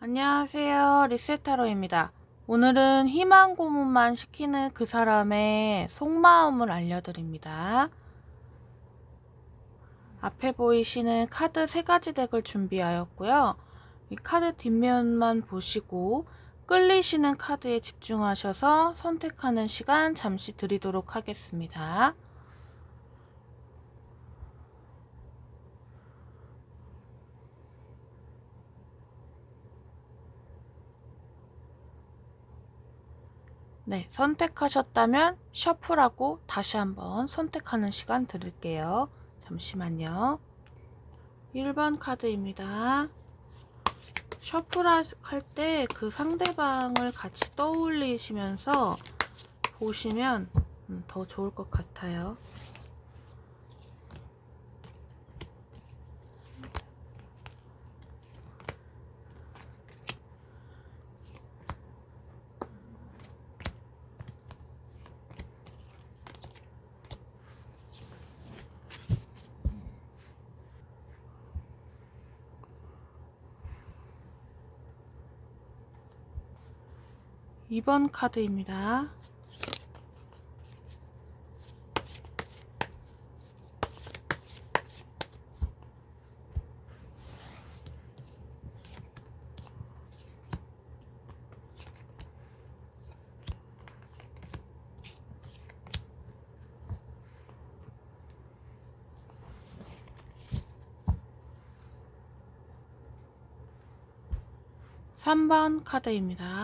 안녕하세요. 리세타로입니다. 오늘은 희망 고문만 시키는 그 사람의 속마음을 알려드립니다. 앞에 보이시는 카드 세 가지 덱을 준비하였고요. 이 카드 뒷면만 보시고 끌리시는 카드에 집중하셔서 선택하는 시간 잠시 드리도록 하겠습니다. 네, 선택하셨다면 셔플하고 다시 한번 선택하는 시간 드릴게요. 잠시만요. 1번 카드입니다. 셔플할 때 그 상대방을 같이 떠올리시면서 보시면 음, 더 좋을 것 같아요. 이번 카드입니다. 삼번 카드입니다. '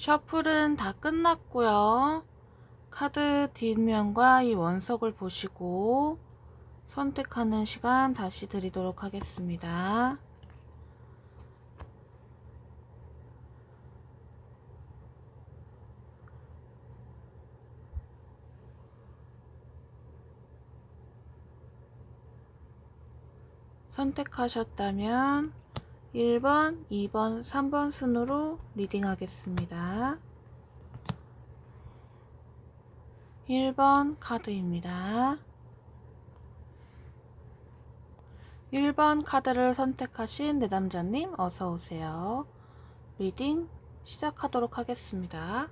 셔플은 다 끝났고요. 카드 뒷면과 이 원석을 보시고 선택하는 시간 다시 드리도록 하겠습니다. 선택하셨다면 1번, 2번, 3번 순으로 리딩하겠습니다. 1번 카드입니다. 1번 카드를 선택하신 내담자님 어서 오세요. 리딩 시작하도록 하겠습니다.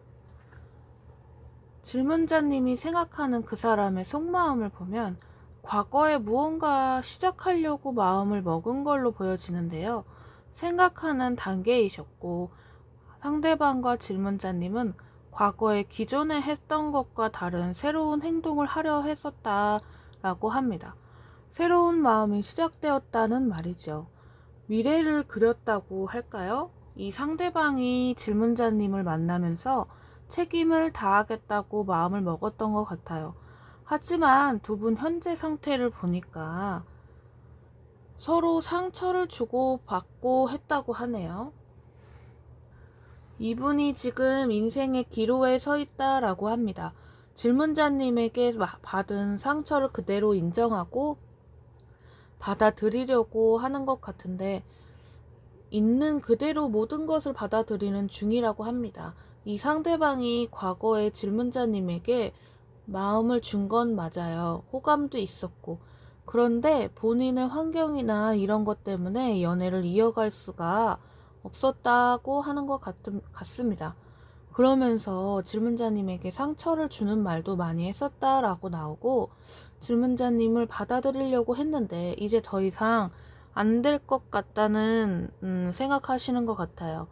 질문자님이 생각하는 그 사람의 속마음을 보면 과거에 무언가 시작하려고 마음을 먹은 걸로 보여지는데요. 생각하는 단계이셨고 상대방과 질문자님은 과거에 기존에 했던 것과 다른 새로운 행동을 하려 했었다라고 합니다. 새로운 마음이 시작되었다는 말이죠. 미래를 그렸다고 할까요? 이 상대방이 질문자님을 만나면서 책임을 다하겠다고 마음을 먹었던 것 같아요. 하지만 두 분 현재 상태를 보니까 서로 상처를 주고 받고 했다고 하네요. 이분이 지금 인생의 기로에 서 있다라고 합니다. 질문자님에게 받은 상처를 그대로 인정하고 받아들이려고 하는 것 같은데 있는 그대로 모든 것을 받아들이는 중이라고 합니다. 이 상대방이 과거에 질문자님에게 마음을 준 건 맞아요. 호감도 있었고. 그런데 본인의 환경이나 이런 것 때문에 연애를 이어갈 수가 없었다고 하는 것 같, 같습니다. 그러면서 질문자님에게 상처를 주는 말도 많이 했었다라고 나오고 질문자님을 받아들이려고 했는데 이제 더 이상 안 될 것 같다는 음, 생각하시는 것 같아요.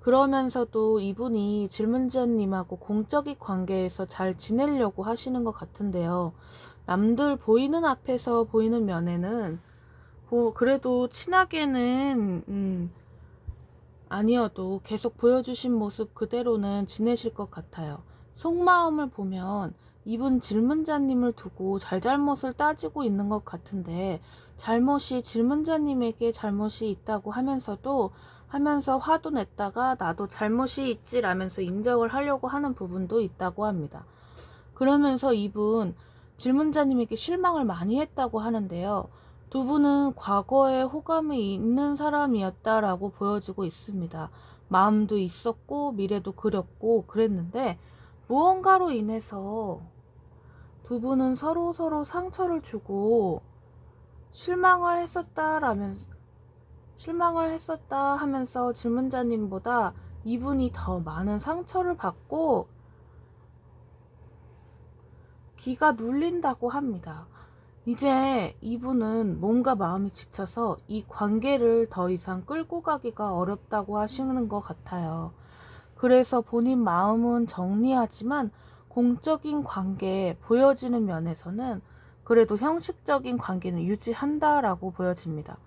그러면서도 이분이 질문자님하고 공적인 관계에서 잘 지내려고 하시는 것 같은데요. 남들 보이는 앞에서 보이는 면에는 뭐 그래도 친하게는 음, 아니어도 계속 보여주신 모습 그대로는 지내실 것 같아요. 속마음을 보면 이분 질문자님을 두고 잘잘못을 따지고 있는 것 같은데 잘못이 질문자님에게 잘못이 있다고 하면서도 하면서 화도 냈다가 나도 잘못이 있지라면서 인정을 하려고 하는 부분도 있다고 합니다. 그러면서 이분 질문자님에게 실망을 많이 했다고 하는데요. 두 분은 과거에 호감이 있는 사람이었다라고 보여지고 있습니다. 마음도 있었고 미래도 그렸고 그랬는데 무언가로 인해서 두 분은 서로 서로 상처를 주고 실망을 했었다라면 실망을 했었다 하면서 질문자님보다 이분이 더 많은 상처를 받고 기가 눌린다고 합니다. 이제 이분은 뭔가 마음이 지쳐서 이 관계를 더 이상 끌고 가기가 어렵다고 하시는 것 같아요. 그래서 본인 마음은 정리하지만 공적인 관계 보여지는 면에서는 그래도 형식적인 관계는 유지한다라고 보여집니다.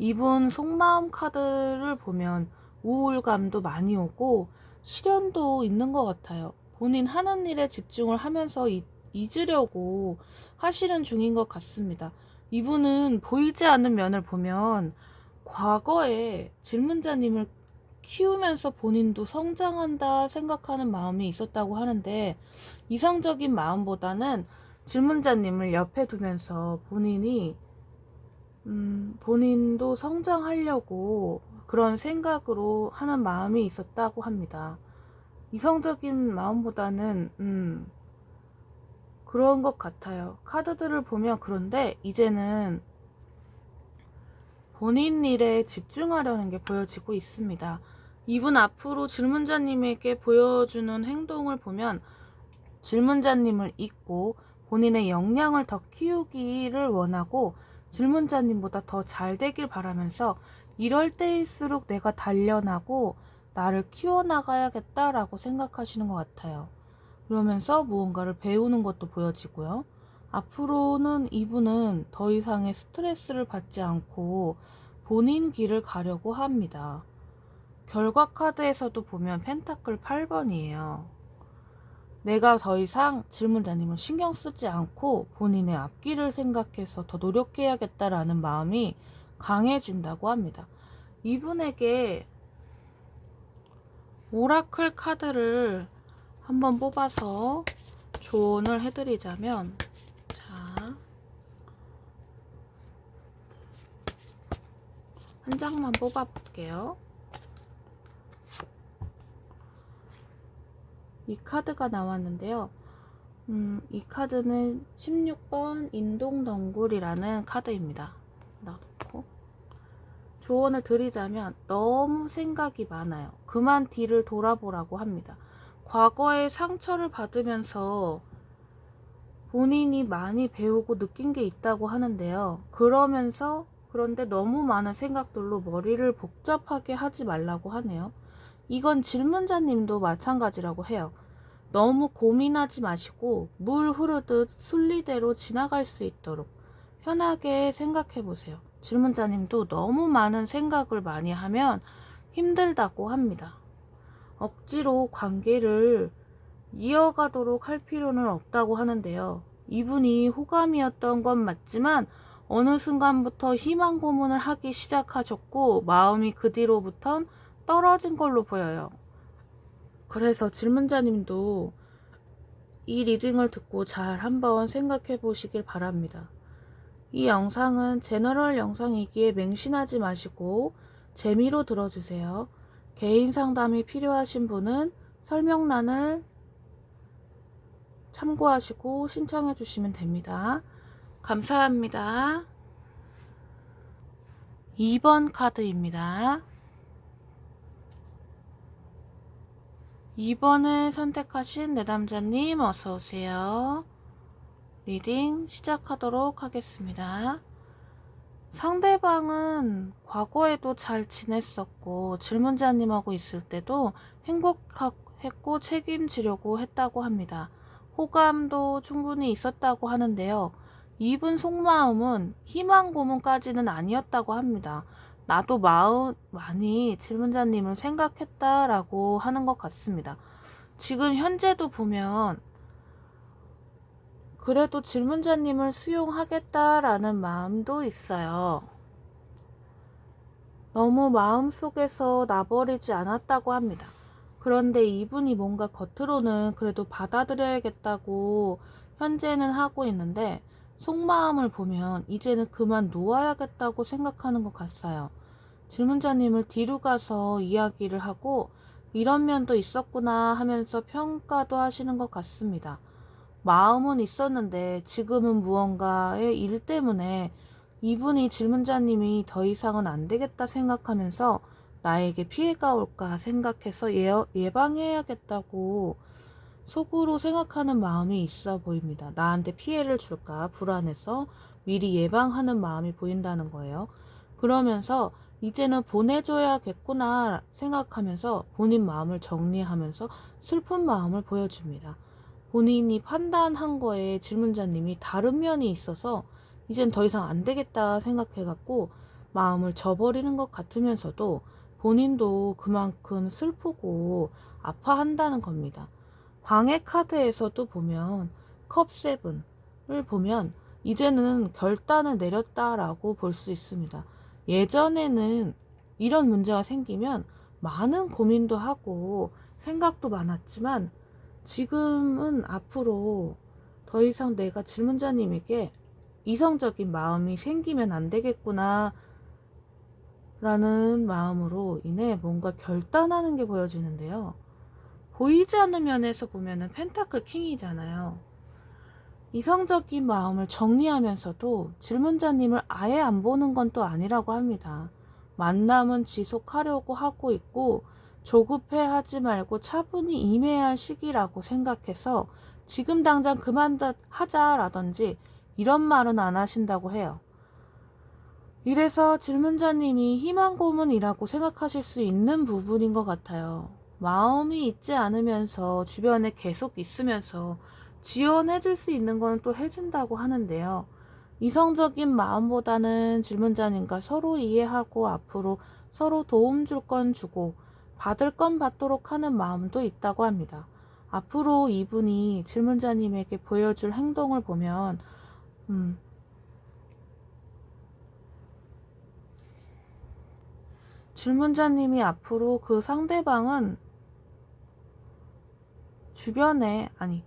이분 속마음 카드를 보면 우울감도 많이 오고 시련도 있는 것 같아요. 본인 하는 일에 집중을 하면서 이, 잊으려고 하시는 중인 것 같습니다. 이분은 보이지 않는 면을 보면 과거에 질문자님을 키우면서 본인도 성장한다 생각하는 마음이 있었다고 하는데 이상적인 마음보다는 질문자님을 옆에 두면서 본인이 음, 본인도 성장하려고 그런 생각으로 하는 마음이 있었다고 합니다. 이성적인 마음보다는 음, 그런 것 같아요. 카드들을 보면 그런데 이제는 본인 일에 집중하려는 게 보여지고 있습니다. 이분 앞으로 질문자님에게 보여주는 행동을 보면 질문자님을 잊고 본인의 역량을 더 키우기를 원하고 질문자님보다 더 잘 되길 바라면서 이럴 때일수록 내가 단련하고 나를 키워나가야겠다라고 생각하시는 것 같아요. 그러면서 무언가를 배우는 것도 보여지고요. 앞으로는 이분은 더 이상의 스트레스를 받지 않고 본인 길을 가려고 합니다. 결과 카드에서도 보면 펜타클 8번이에요. 내가 더 이상 질문자님을 신경 쓰지 않고 본인의 앞길을 생각해서 더 노력해야겠다라는 마음이 강해진다고 합니다. 이분에게 오라클 카드를 한번 뽑아서 조언을 해드리자면, 자, 한 장만 뽑아볼게요. 이 카드가 나왔는데요. 음, 이 카드는 16번 인동덩굴이라는 카드입니다. 놔놓고 조언을 드리자면 너무 생각이 많아요. 그만 뒤를 돌아보라고 합니다. 과거에 상처를 받으면서 본인이 많이 배우고 느낀 게 있다고 하는데요. 그러면서 그런데 너무 많은 생각들로 머리를 복잡하게 하지 말라고 하네요. 이건 질문자님도 마찬가지라고 해요. 너무 고민하지 마시고 물 흐르듯 순리대로 지나갈 수 있도록 편하게 생각해 보세요. 질문자님도 너무 많은 생각을 많이 하면 힘들다고 합니다. 억지로 관계를 이어가도록 할 필요는 없다고 하는데요. 이분이 호감이었던 건 맞지만 어느 순간부터 희망 고문을 하기 시작하셨고 마음이 그 뒤로부턴 떨어진 걸로 보여요. 그래서 질문자님도 이 리딩을 듣고 잘 한번 생각해 보시길 바랍니다. 이 영상은 제너럴 영상이기에 맹신하지 마시고 재미로 들어주세요. 개인 상담이 필요하신 분은 설명란을 참고하시고 신청해 주시면 됩니다. 감사합니다. 2번 카드입니다. 2번을 선택하신 내담자님 어서오세요. 리딩 시작하도록 하겠습니다. 상대방은 과거에도 잘 지냈었고 질문자님하고 있을 때도 행복했고 책임지려고 했다고 합니다. 호감도 충분히 있었다고 하는데요. 이분 속마음은 희망 고문까지는 아니었다고 합니다. 나도 마음 많이 질문자님을 생각했다라고 하는 것 같습니다. 지금 현재도 보면 그래도 질문자님을 수용하겠다라는 마음도 있어요. 너무 마음속에서 나버리지 않았다고 합니다. 그런데 이분이 뭔가 겉으로는 그래도 받아들여야겠다고 현재는 하고 있는데 속마음을 보면 이제는 그만 놓아야겠다고 생각하는 것 같아요. 질문자님을 뒤로 가서 이야기를 하고 이런 면도 있었구나 하면서 평가도 하시는 것 같습니다. 마음은 있었는데 지금은 무언가의 일 때문에 이분이 질문자님이 더 이상은 안 되겠다 생각하면서 나에게 피해가 올까 생각해서 예, 예방해야겠다고 속으로 생각하는 마음이 있어 보입니다. 나한테 피해를 줄까 불안해서 미리 예방하는 마음이 보인다는 거예요. 그러면서 이제는 보내줘야겠구나 생각하면서 본인 마음을 정리하면서 슬픈 마음을 보여줍니다. 본인이 판단한 거에 질문자님이 다른 면이 있어서 이젠 더 이상 안 되겠다 생각해갖고 마음을 저버리는 것 같으면서도 본인도 그만큼 슬프고 아파한다는 겁니다. 방해 카드에서도 보면 컵 세븐을 보면 이제는 결단을 내렸다라고 볼 수 있습니다. 예전에는 이런 문제가 생기면 많은 고민도 하고 생각도 많았지만 지금은 앞으로 더 이상 내가 질문자님에게 이성적인 마음이 생기면 안 되겠구나 라는 마음으로 인해 뭔가 결단하는 게 보여지는데요. 보이지 않는 면에서 보면은 펜타클 킹이잖아요. 이성적인 마음을 정리하면서도 질문자님을 아예 안 보는 건 또 아니라고 합니다. 만남은 지속하려고 하고 있고 조급해 하지 말고 차분히 임해야 할 시기라고 생각해서 지금 당장 그만 하자라든지 이런 말은 안 하신다고 해요. 이래서 질문자님이 희망 고문이라고 생각하실 수 있는 부분인 것 같아요. 마음이 있지 않으면서 주변에 계속 있으면서 지원해줄 수 있는 건 또 해준다고 하는데요. 이성적인 마음보다는 질문자님과 서로 이해하고 앞으로 서로 도움 줄 건 주고 받을 건 받도록 하는 마음도 있다고 합니다. 앞으로 이분이 질문자님에게 보여줄 행동을 보면, 음, 질문자님이 앞으로 그 상대방은 주변에, 아니,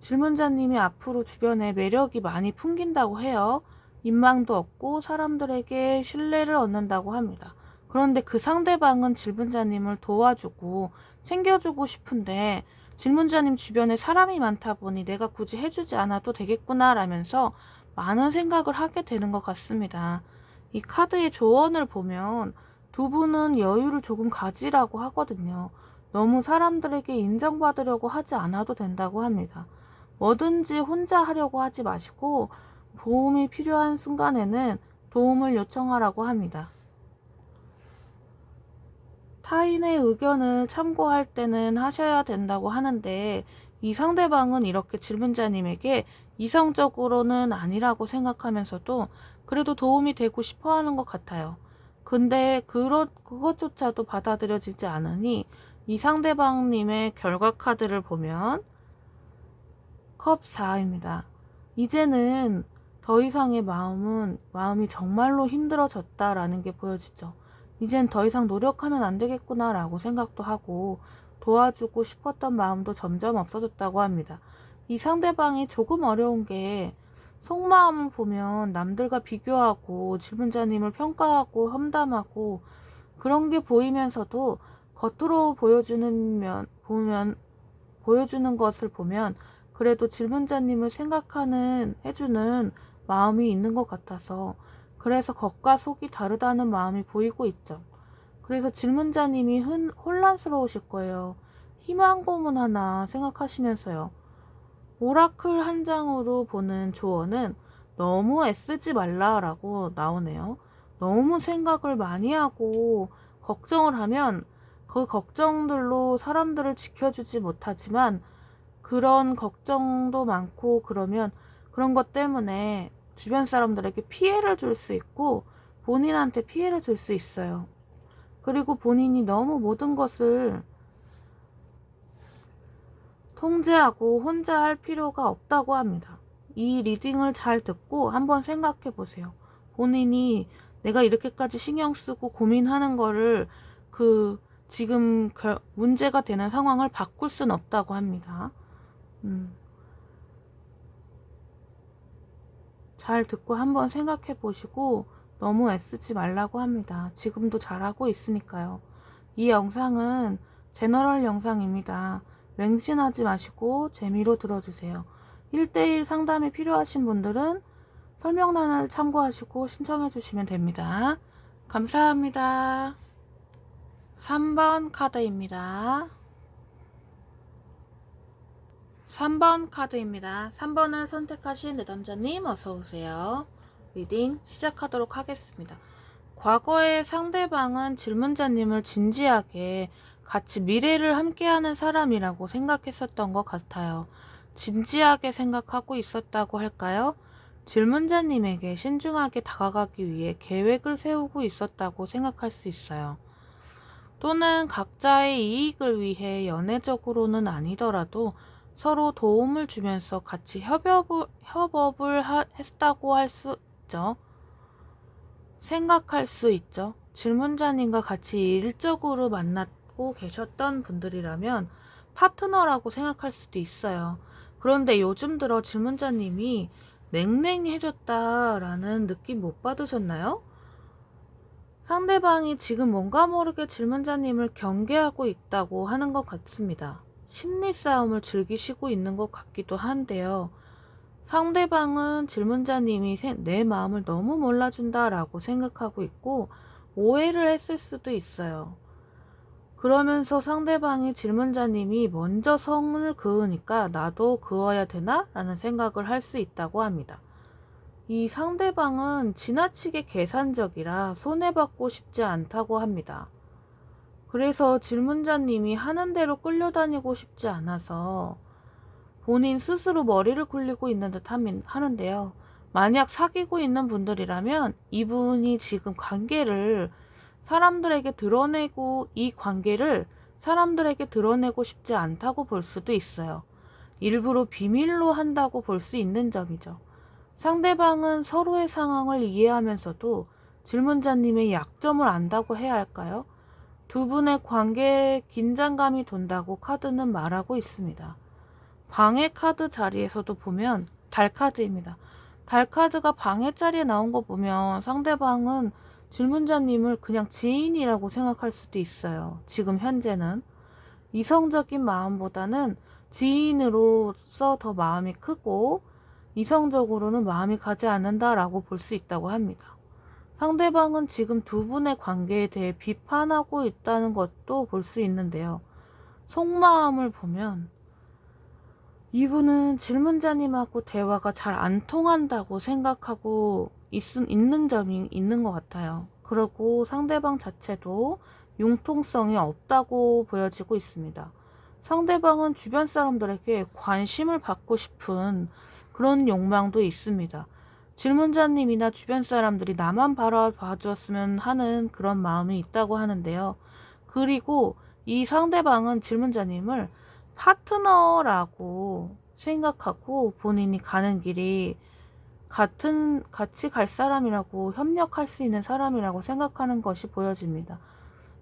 질문자님이 앞으로 주변에 매력이 많이 풍긴다고 해요. 인망도 얻고 사람들에게 신뢰를 얻는다고 합니다. 그런데 그 상대방은 질문자님을 도와주고 챙겨주고 싶은데 질문자님 주변에 사람이 많다 보니 내가 굳이 해주지 않아도 되겠구나 라면서 많은 생각을 하게 되는 것 같습니다. 이 카드의 조언을 보면 두 분은 여유를 조금 가지라고 하거든요. 너무 사람들에게 인정받으려고 하지 않아도 된다고 합니다. 뭐든지 혼자 하려고 하지 마시고 도움이 필요한 순간에는 도움을 요청하라고 합니다. 타인의 의견을 참고할 때는 하셔야 된다고 하는데 이 상대방은 이렇게 질문자님에게 이성적으로는 아니라고 생각하면서도 그래도 도움이 되고 싶어 하는 것 같아요. 근데 그것, 그것조차도 받아들여지지 않으니 이 상대방님의 결과 카드를 보면 컵 4입니다. 이제는 더 이상의 마음은 마음이 정말로 힘들어졌다라는 게 보여지죠. 이젠 더 이상 노력하면 안 되겠구나 라고 생각도 하고 도와주고 싶었던 마음도 점점 없어졌다고 합니다. 이 상대방이 조금 어려운 게 속마음을 보면 남들과 비교하고 질문자님을 평가하고 험담하고 그런 게 보이면서도 겉으로 보여주는 면 보면 보여주는 것을 보면 그래도 질문자님을 생각하는 해주는 마음이 있는 것 같아서 그래서 겉과 속이 다르다는 마음이 보이고 있죠. 그래서 질문자님이 흔, 혼란스러우실 거예요. 희망 고문 하나 생각하시면서요. 오라클 한 장으로 보는 조언은 너무 애쓰지 말라라고 나오네요. 너무 생각을 많이 하고 걱정을 하면 그 걱정들로 사람들을 지켜주지 못하지만 그런 걱정도 많고 그러면 그런 것 때문에 주변 사람들에게 피해를 줄 수 있고 본인한테 피해를 줄 수 있어요. 그리고 본인이 너무 모든 것을 통제하고 혼자 할 필요가 없다고 합니다. 이 리딩을 잘 듣고 한번 생각해 보세요. 본인이 내가 이렇게까지 신경 쓰고 고민하는 거를 그 지금 결- 문제가 되는 상황을 바꿀 순 없다고 합니다. 음. 잘 듣고 한번 생각해 보시고 너무 애쓰지 말라고 합니다. 지금도 잘하고 있으니까요. 이 영상은 제너럴 영상입니다. 맹신하지 마시고 재미로 들어주세요. 1대1 상담이 필요하신 분들은 설명란을 참고하시고 신청해 주시면 됩니다. 감사합니다. 3번 카드입니다. 3번 카드입니다. 3번을 선택하신 내담자님 어서오세요. 리딩 시작하도록 하겠습니다. 과거의 상대방은 질문자님을 진지하게 같이 미래를 함께하는 사람이라고 생각했었던 것 같아요. 진지하게 생각하고 있었다고 할까요? 질문자님에게 신중하게 다가가기 위해 계획을 세우고 있었다고 생각할 수 있어요. 또는 각자의 이익을 위해 연애적으로는 아니더라도 서로 도움을 주면서 같이 협업을, 협업을 하- 했다고 할 수 있죠. 생각할 수 있죠. 질문자님과 같이 일적으로 만났고 계셨던 분들이라면 파트너라고 생각할 수도 있어요. 그런데 요즘 들어 질문자님이 냉랭해졌다라는 느낌 못 받으셨나요? 상대방이 지금 뭔가 모르게 질문자님을 경계하고 있다고 하는 것 같습니다. 심리 싸움을 즐기시고 있는 것 같기도 한데요. 상대방은 질문자님이 세- 내 마음을 너무 몰라준다라고 생각하고 있고 오해를 했을 수도 있어요. 그러면서 상대방이 질문자님이 먼저 성을 그으니까 나도 그어야 되나? 라는 생각을 할 수 있다고 합니다. 이 상대방은 지나치게 계산적이라 손해받고 싶지 않다고 합니다. 그래서 질문자님이 하는 대로 끌려다니고 싶지 않아서 본인 스스로 머리를 굴리고 있는 듯 하는데요. 만약 사귀고 있는 분들이라면 이분이 지금 관계를 사람들에게 드러내고 이 관계를 사람들에게 드러내고 싶지 않다고 볼 수도 있어요. 일부러 비밀로 한다고 볼 수 있는 점이죠. 상대방은 서로의 상황을 이해하면서도 질문자님의 약점을 안다고 해야 할까요? 두 분의 관계에 긴장감이 돈다고 카드는 말하고 있습니다. 방해 카드 자리에서도 보면 달 카드입니다. 달 카드가 방해 자리에 나온 거 보면 상대방은 질문자님을 그냥 지인이라고 생각할 수도 있어요. 지금 현재는 이성적인 마음보다는 지인으로서 더 마음이 크고 이성적으로는 마음이 가지 않는다라고 볼 수 있다고 합니다. 상대방은 지금 두 분의 관계에 대해 비판하고 있다는 것도 볼 수 있는데요. 속마음을 보면 이분은 질문자님하고 대화가 잘 안 통한다고 생각하고 있, 있는 점이 있는 것 같아요. 그리고 상대방 자체도 융통성이 없다고 보여지고 있습니다. 상대방은 주변 사람들에게 관심을 받고 싶은 그런 욕망도 있습니다. 질문자님이나 주변 사람들이 나만 바라봐주었으면 하는 그런 마음이 있다고 하는데요. 그리고 이 상대방은 질문자님을 파트너라고 생각하고 본인이 가는 길이 같은 같이 갈 사람이라고 협력할 수 있는 사람이라고 생각하는 것이 보여집니다.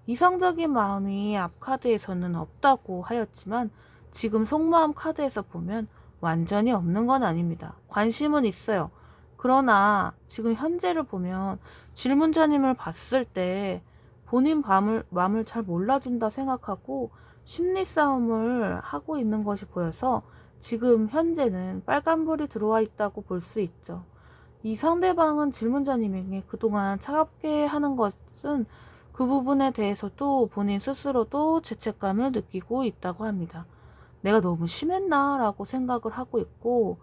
이성적인 마음이 앞 카드에서는 없다고 하였지만 지금 속마음 카드에서 보면 완전히 없는 건 아닙니다. 관심은 있어요. 그러나 지금 현재를 보면 질문자님을 봤을 때 본인 마음을, 마음을 잘 몰라준다 생각하고 심리 싸움을 하고 있는 것이 보여서 지금 현재는 빨간불이 들어와 있다고 볼 수 있죠. 이 상대방은 질문자님에게 그동안 차갑게 하는 것은 그 부분에 대해서도 본인 스스로도 죄책감을 느끼고 있다고 합니다. 내가 너무 심했나? 라고 생각을 하고 있고,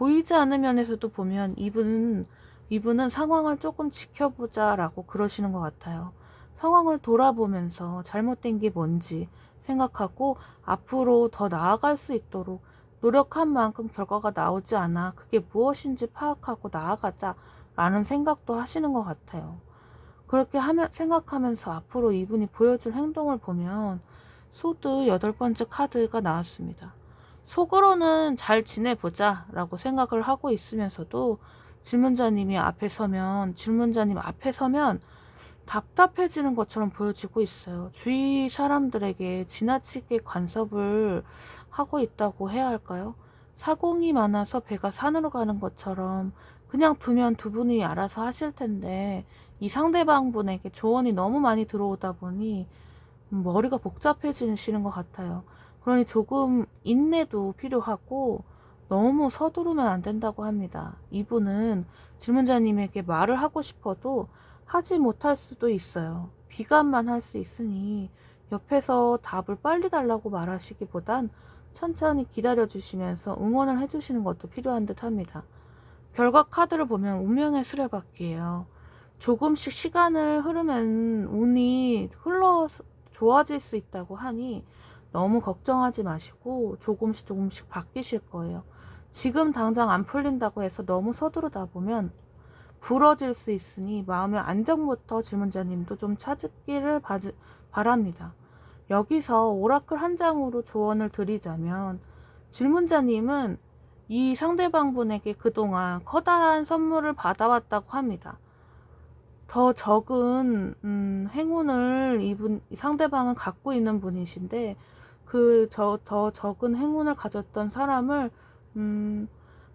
보이지 않는 면에서도 보면 이분은 이분은 상황을 조금 지켜보자라고 그러시는 것 같아요. 상황을 돌아보면서 잘못된 게 뭔지 생각하고 앞으로 더 나아갈 수 있도록 노력한 만큼 결과가 나오지 않아 그게 무엇인지 파악하고 나아가자라는 생각도 하시는 것 같아요. 그렇게 하면 생각하면서 앞으로 이분이 보여줄 행동을 보면 소드 여덟 번째 카드가 나왔습니다. 속으로는 잘 지내보자 라고 생각을 하고 있으면서도 질문자님이 앞에 서면, 질문자님 앞에 서면 답답해지는 것처럼 보여지고 있어요. 주위 사람들에게 지나치게 간섭을 하고 있다고 해야 할까요? 사공이 많아서 배가 산으로 가는 것처럼 그냥 두면 두 분이 알아서 하실 텐데 이 상대방 분에게 조언이 너무 많이 들어오다 보니 머리가 복잡해지시는 것 같아요. 그러니 조금 인내도 필요하고 너무 서두르면 안 된다고 합니다. 이분은 질문자님에게 말을 하고 싶어도 하지 못할 수도 있어요. 비관만 할 수 있으니 옆에서 답을 빨리 달라고 말하시기보단 천천히 기다려 주시면서 응원을 해 주시는 것도 필요한 듯 합니다. 결과 카드를 보면 운명의 수레바퀴예요. 조금씩 시간을 흐르면 운이 흘러 좋아질 수 있다고 하니 너무 걱정하지 마시고 조금씩 조금씩 바뀌실 거예요. 지금 당장 안 풀린다고 해서 너무 서두르다 보면 부러질 수 있으니 마음의 안정부터 질문자님도 좀 찾기를 바, 바랍니다. 여기서 오라클 한 장으로 조언을 드리자면 질문자님은 이 상대방 분에게 그동안 커다란 선물을 받아왔다고 합니다. 더 적은 음, 행운을 이분 이 상대방은 갖고 있는 분이신데 그저더 적은 행운을 가졌던 사람을 음,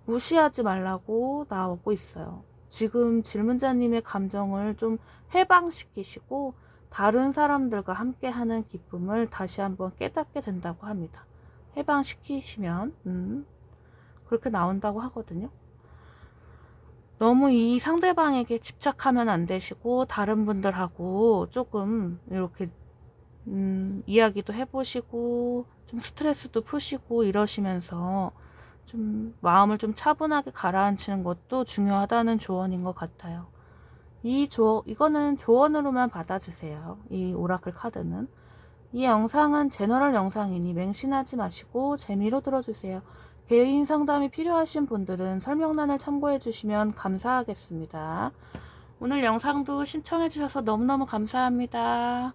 무시하지 말라고 나오고 있어요. 지금 질문자님의 감정을 좀 해방시키시고 다른 사람들과 함께하는 기쁨을 다시 한번 깨닫게 된다고 합니다. 해방시키시면 음, 그렇게 나온다고 하거든요. 너무 이 상대방에게 집착하면 안 되시고 다른 분들하고 조금 이렇게 음, 이야기도 해보시고 좀 스트레스도 푸시고 이러시면서 좀 마음을 좀 차분하게 가라앉히는 것도 중요하다는 조언인 것 같아요. 이 조, 이거는 조언으로만 받아주세요. 이 오라클 카드는. 이 영상은 제너럴 영상이니 맹신하지 마시고 재미로 들어주세요. 개인 상담이 필요하신 분들은 설명란을 참고해 주시면 감사하겠습니다. 오늘 영상도 신청해 주셔서 너무너무 감사합니다.